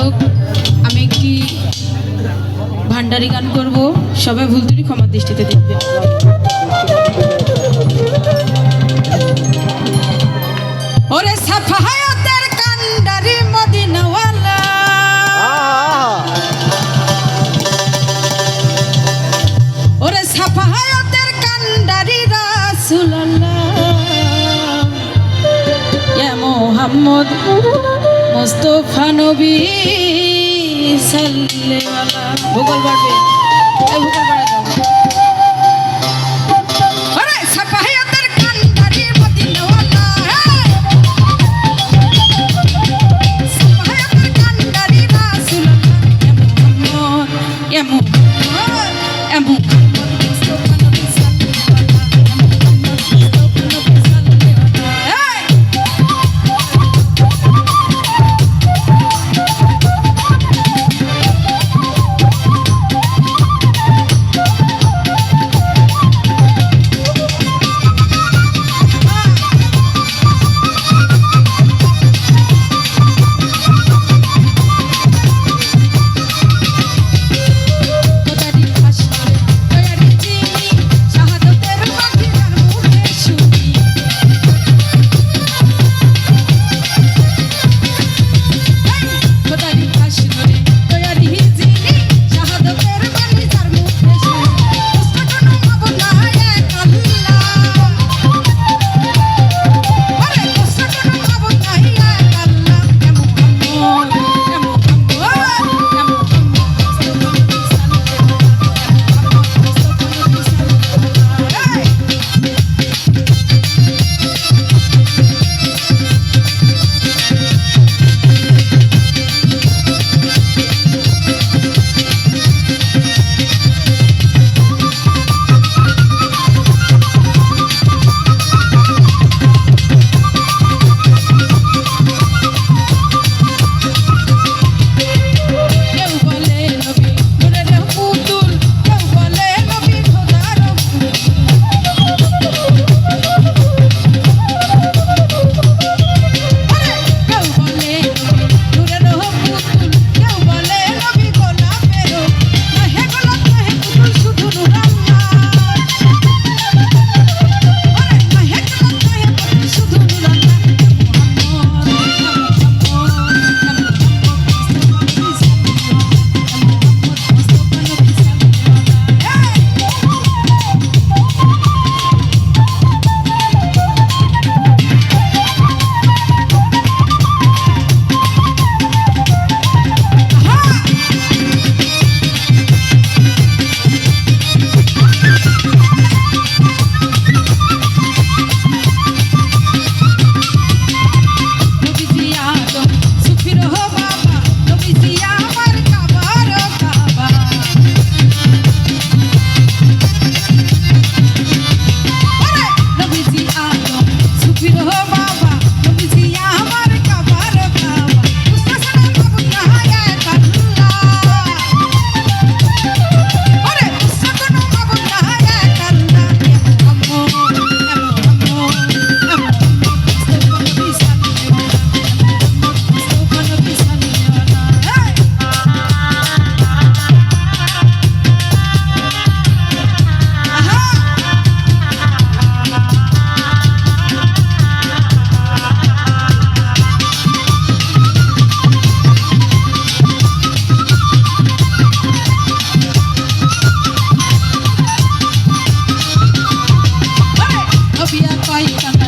হোক, আমি একটি ভান্ডারি গান করব। সবাই ভুল ত্রুটি ক্ষমার দৃষ্টিতে দেখবে ওরে সাফায়াতের কান্ডারি মদিনাওয়ালা। ওরে সাফায়াতের কান্ডারি রাসূলুল্লাহ। ইয়া মোহাম্মদ। মুস্তফা নবী সাল্লাল্লাহু ভূগোল বাড়বে এই ভূগোল বাড়া দাও ওরে সাফায়াতের Bye.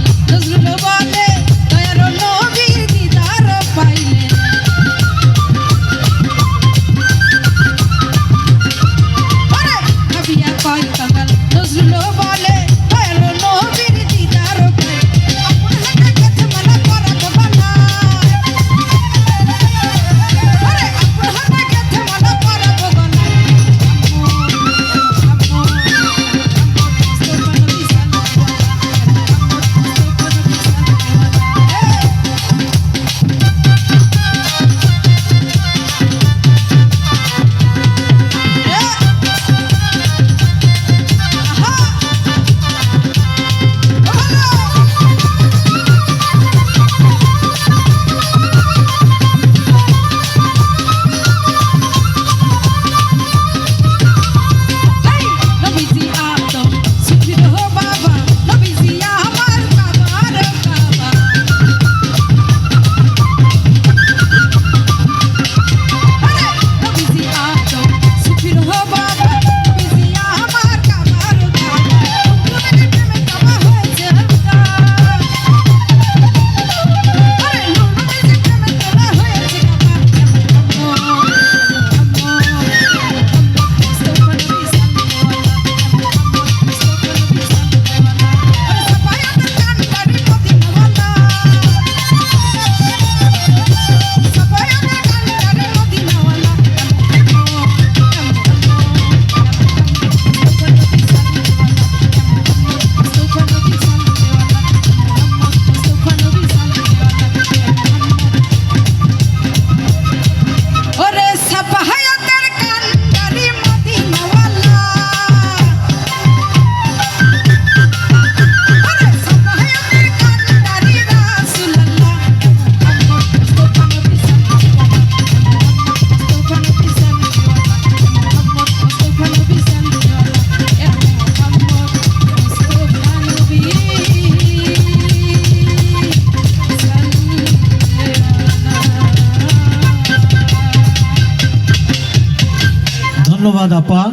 Madapa,